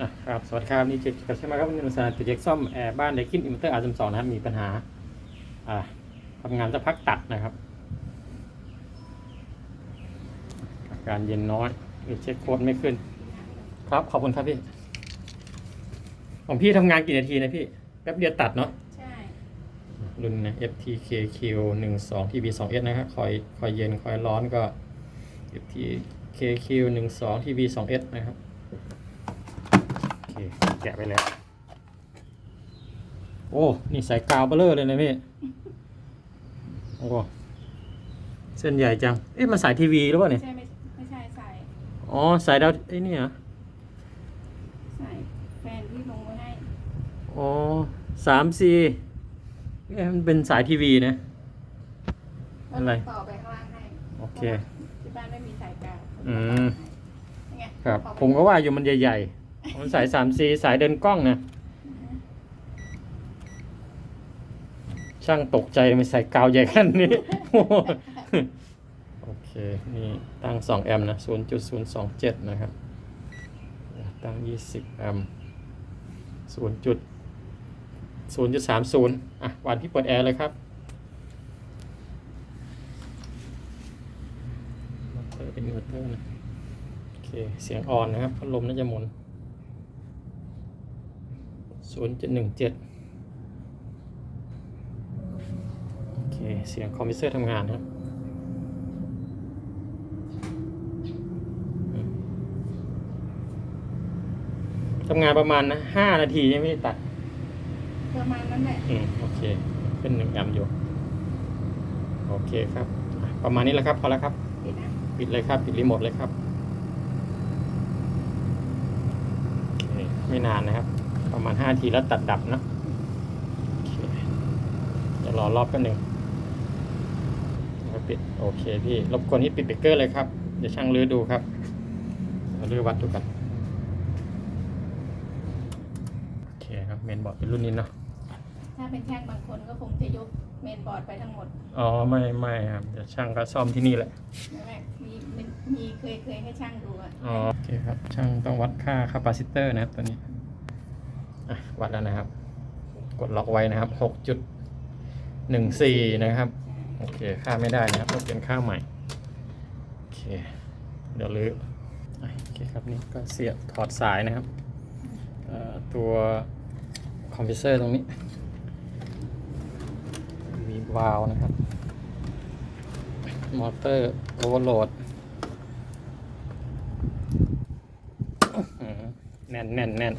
อะครับสวัสดีครับนี่เจ็ดกับใช่ไหมครับวันนี้มาสานโปรเจกต์ซ่อมแอร์บ้านไดคินอินเวอร์เตอร์อาร์สองนะครับมีปัญหาอ่าทำงานสักพักตัดนะครับ อาการเย็นน้อยมีเช็คโค้ดไม่ขึ้น ครับขอบคุณครับพี่ ของพี่ทำงานกี่นาทีนะพี่ แป๊บเดียวตัดเนาะใช่รุ่นนะ FTKQ 1 2 TB 2 S นะครับคอยคอยเย็นคอยร้อนก็ FTKQ 1 2 TB 2 S นะครับโอเค แกะไปแล้ว โอ้ นี่สายกาวเบลเลอร์เลยนะพี่ โอ้ เส้นใหญ่จัง เอ๊ะ มันสายทีวีหรือเปล่าเนี่ย ใช่ไม่ไม่ใช่ใส่อ๋อ สายดาวไอ้นี่เหรอใส่แฟนที่ลงไว้ให้ อ๋อสามซีเอ๊ะมันเป็นสายทีวีนะ อะไร ต่อไปข้างล่างให้โอเค ที่บ้านไม่มีสายกาวอืม นี่ไงครับต่อไปผมก็ว่าอยู่มันใหญ่ๆ ผมสายสามซีสายเดินกล้องนะช่างตกใจไมันใส่กาวใหญ่ขนาดนี้ โอเค นี่ตั้ง 2 แอมป์นะ 0.027 นะครับ ตั้ง 20 แอมป์0จุด0.30 อะ วันที่เปิดแอร์เลยครับมอเตอร์เป็นอินเวอร์เตอร์นะ โอเค เสียงอ่อนนะครับ พัดลมน่าจะหมุน 0.17โอเค เสียงคอมพิวเตอร์ทำงานนะครับอืมทำงานประมาณนะห้านาทียังไม่ได้ตัด ประมาณนั้นแหละ อืม โอเค เป็นหนึ่งแอมป์อยู่ โอเคครับอะประมาณนี้แหละครับ พอแล้วครับ ปิดนะปิดเลยครับ ปิดรีโมทเลยครับโอเคไม่นานนะครับ ประมาณห้านาทีแล้วตัดดับนะโอเคจะรอรอบกันหนึ่งแล้วปิดโอเคพี่ รบกวนที่ปิดเบรกเกอร์เลยครับ เดี๋ยวช่างรื้อดูครับเรารื้อวัดดูกันโอเคครับเมนบอร์ดเป็นรุ่นนี้เนาะถ้าเป็นช่างบางคนก็คงจะยกเมนบอร์ดไปทั้งหมด อ๋อไม่ไม่ครับเดี๋ยวช่างก็ซ่อมที่นี่แหละใช่ไหมมีมีมีเคยเคยให้ช่างดูอะอ๋อโอเคครับช่างต้องวัดค่าคาปาซิเตอร์นะครับตัวนี้อะ วัดแล้วนะครับ กดล็อกไว้นะครับหกจุดหนึ่งสี่นะครับ โอเค ค่าไม่ได้นะครับต้องเปลี่ยนค่าใหม่ โอเค เดี๋ยวลื้อโอเคครับนี่ก็เสียบถอดสายนะครับ ตัวคอมพิวเตอร์ตรงนี้ มีวาล์วนะครับ มอเตอร์โอเวอร์โหลดแน่นแน่นแน่น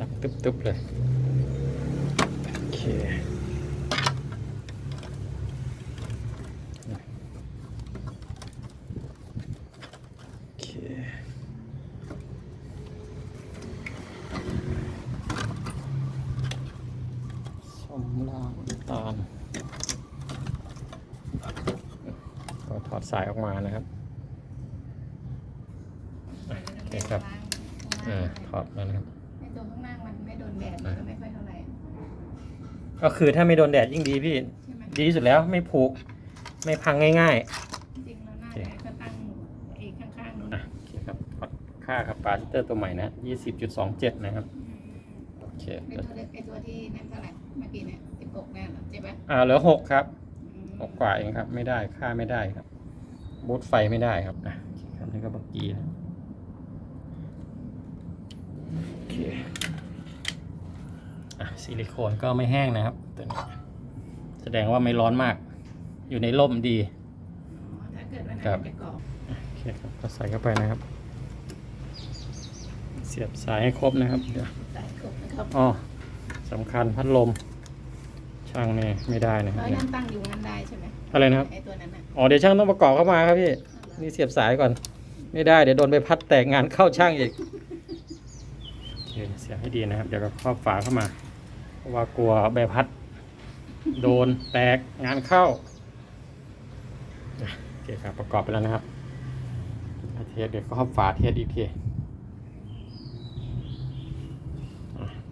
ดัง ตึ๊บเลยโอเคโอเคสมล่างน้ำตาลก็ถอดสายออกมานะครับโอเคครับอ่าถอดแล้วนะครับ ก็คือถ้าไม่โดนแดดยิ่งดีพี่ ใช่ไหมดีที่สุดแล้วไม่ผูก ไม่พังง่าย จริงๆแล้วน่าจะก็ตั้งไอ้ข้างๆนู้นๆอะโอเคครับกดค่าคาปาซิเตอร์ตัวใหม่นะ20.27 นะครับโอเคไอ้ตัวเล็กไอ้ตัวที่นั่นเท่าไหร่เมื่อกี้เนี่ยสิบหกแน่เหรอใช่ปะอ่าเหลือ 6 ครับ อืม 6 กว่าเองครับ ไม่ได้ค่าไม่ได้ครับ บูตไฟไม่ได้ครับอะโอเคครับนี่ก็บักกี้นะโอเคอะ ซิลิโคนก็ไม่แห้งนะครับตัวนี้แสดงว่าไม่ร้อนมาก อยู่ในร่มดีอ๋อถ้าเกิดวันไหนครับมันจะกรอบโอเคครับก็ใส่เข้าไปนะครับ เสียบสายให้ครบนะครับเดี๋ยวใส่กบนะครับอ๋อสำคัญพัดลม ช่างนี่ไม่ได้นะคแล้รับวยังตั้งอยู่งั้นได้ใช่ไหมอะไรนะครับ ไอ้ตัวนั้นน่ะอ๋อเดี๋ยวช่างต้องประกอบเข้ามาครับพี่ นี่เสียบสายก่อน ไม่ได้เดี๋ยวโดนใบพัดแตกงานเข้าช่างอีกโอเคเสียบให้ดีนะครับ เดี๋ยวก็ครอบฝาเข้ามาเพราะ ว่ากลัวใบพัด โดนแตกงานเข้าโอเคครับประกอบไปแล้วนะครับเทสเดี๋ยวก็ฝาเทสอีกที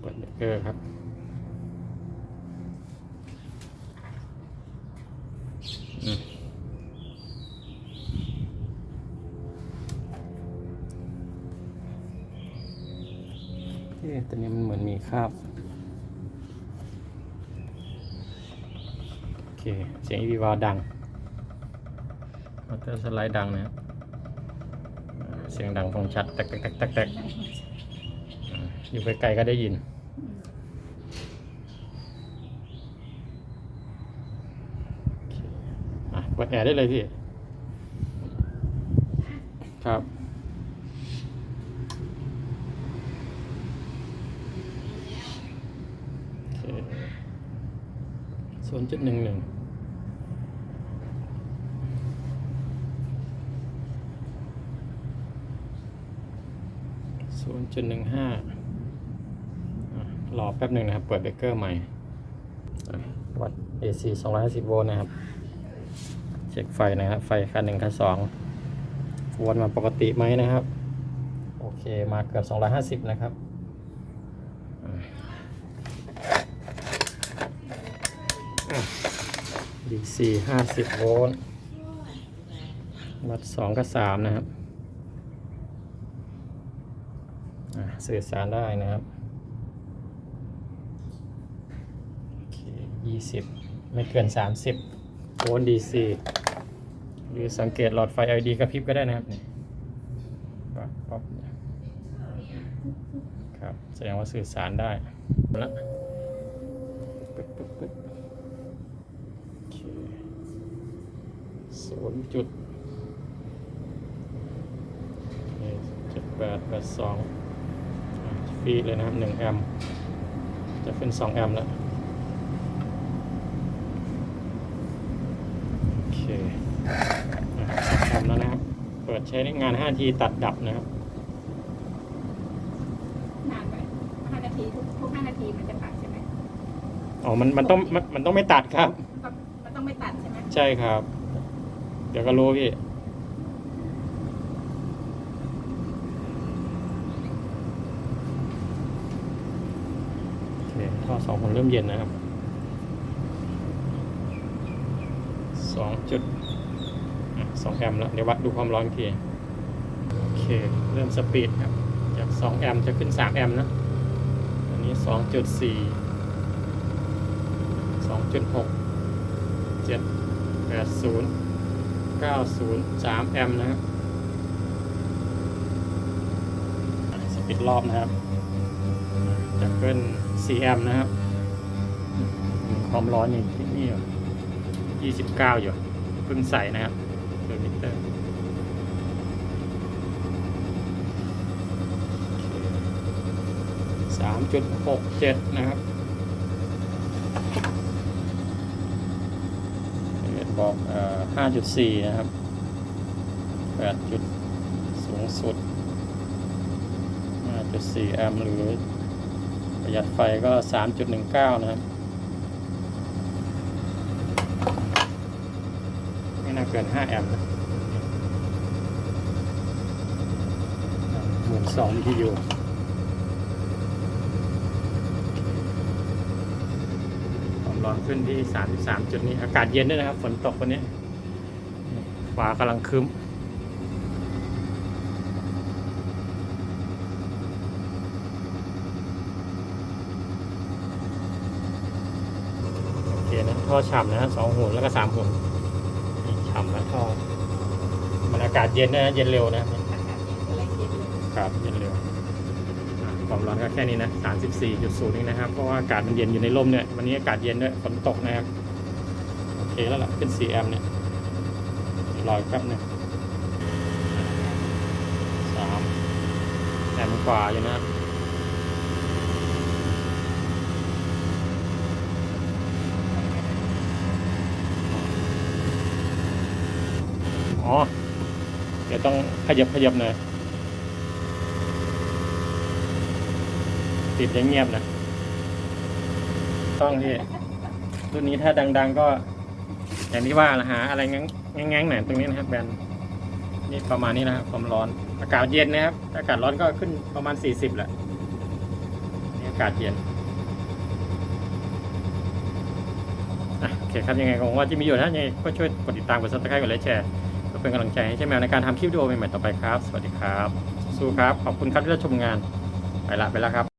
เปิดเบรกเกอร์ครับตัวนี้มันเหมือนมีคราบ เค เสียง EV วาดังมอเตอร์สไลด์ดังนะครับอ่าเสียงดังฟังชัดแตกแตกแตกแตกแตกอ่าอยู่ไกลๆก็ได้ยินอืมโอเคอะเปิดแอร์ได้เลยพี่ ครับโอเคศูนย์จุดหนึ่งหนึ่ง ศูนย์จุดหนึ่งห้ารอแป๊บหนึ่งนะครับ เปิดเบรกเกอร์ใหม่ วัด AC 250 โวลต์นะครับ เช็คไฟนะครับ ไฟคันหนึ่งคันสองวนมาปกติไหมนะครับ โอเคมาเกือบ 250 นะครับอะอะ DC 50โวลต์วัด2กับ3นะครับ อะ สื่อสารได้นะครับโอเคยี่สิบไม่เกินสามสิบโวลต์ดีซีหรือสังเกตหลอดไฟ LED กระพริบก็ได้นะครับนี่ป๊อปป๊อปครับแสดงว่าสื่อสารได้แล้วปึ๊บปึ๊บปึ๊บโอเคศูนย์จุดเจ็ดแปดแปดสอง ฟีดเลยนะครับ1แอมป์จะขึ้น2แอมป์แล้วโอเคอะ2แอมป์แล้วนะครับ เปิดใช้ในงาน 5 ทีตัดดับนะครับนานไปห้านาทีทุกทุกห้านาทีมันจะตัดใช่ไหมอ๋อมันมันต้องมันมันต้องไม่ตัดครับ มันมันต้องไม่ตัดใช่ไหมใช่ครับ เดี๋ยวก็รู้พี่ โอเคท่อ สองผลเริ่มเย็นนะครับสองจุดสองแอมป์แล้ว เดี๋ยววัดดูความร้อนทีโอเค เริ่มสปีดครับ จากสองแอมป์จะขึ้นสามแอมป์นะอันนี้สองจุดสี่สองจุดหกเจ็ดแปดศูนย์เก้าศูนย์สามแอมป์นะครับสปิดรอบนะครับ เป็น4 แอมป์นะครับ ความร้อนอยู่ที่นี่อยี่สิบเก้าอยู่ เพิ่งใส่นะครับเดมิเตอร์สามจุดหกเจ็ดนะครับเดบอกเอ่อห้าจุดสี่นะครับแปดจุดสูงสุดห้าจุดสี่แอมป์หรือ ประหยัดไฟก็สามจุดหนึ่งเก้านะครับ ไม่น่าเกินห้าแอมป์หมื่นสองวิทยุความร้อนขึ้นที่สามสามจุดนี้ อากาศเย็นด้วยนะครับ ฝนตกวันนี้ฟ้ากำลังครึ้ม โอเคนะท่อฉ่ำนะฮะสองหุ่นแล้วก็สามหุ่นนี่ฉ่ำนะท่อมันอากาศเย็นนะฮะเย็นเร็วนะอากาศเย็นก็เลยเย็นเลยครับเย็นเร็วอะความร้อนก็แค่นี้นะ34.0นี่นะครับ เพราะว่าอากาศมันเย็นอยู่ในร่มเนี่ยวันนี้อากาศเย็นด้วยฝนตกนะครับโอเคแล้วล่ะขึ้น4แอมป์เนี่ยรออีกแป๊บหนึงสามแอมป์กว่าอยู่นะครับ อ๋อ เดี๋ยวต้องขยับขยับหน่อยติดอยังเงียบนะ ต้องที่รุ่นนี้ถ้าดัง ๆ ก็ อย่างที่ว่าละหาอะไรงั้งงั้งๆหน่อยตรงนี้นะครับแบนนี่ประมาณนี้นะครับความร้อน อากาศเย็นนะครับ อากาศร้อนก็ขึ้นประมาณ 40แหละนี่อากาศเย็นโอเคครับยังไงก็หวังว่าที่มีอยู่ถ้ายังไงก็ช่วยกดติดตามกดซับสไครต์กดไลค์แชร์ เป็นกำลังใจให้เช่แมวในการทำคลิปวิดีโอใหม่ๆต่อไปครับ สวัสดีครับ สู้ครับ ขอบคุณครับที่รับชมงาน ไปละไปละครับ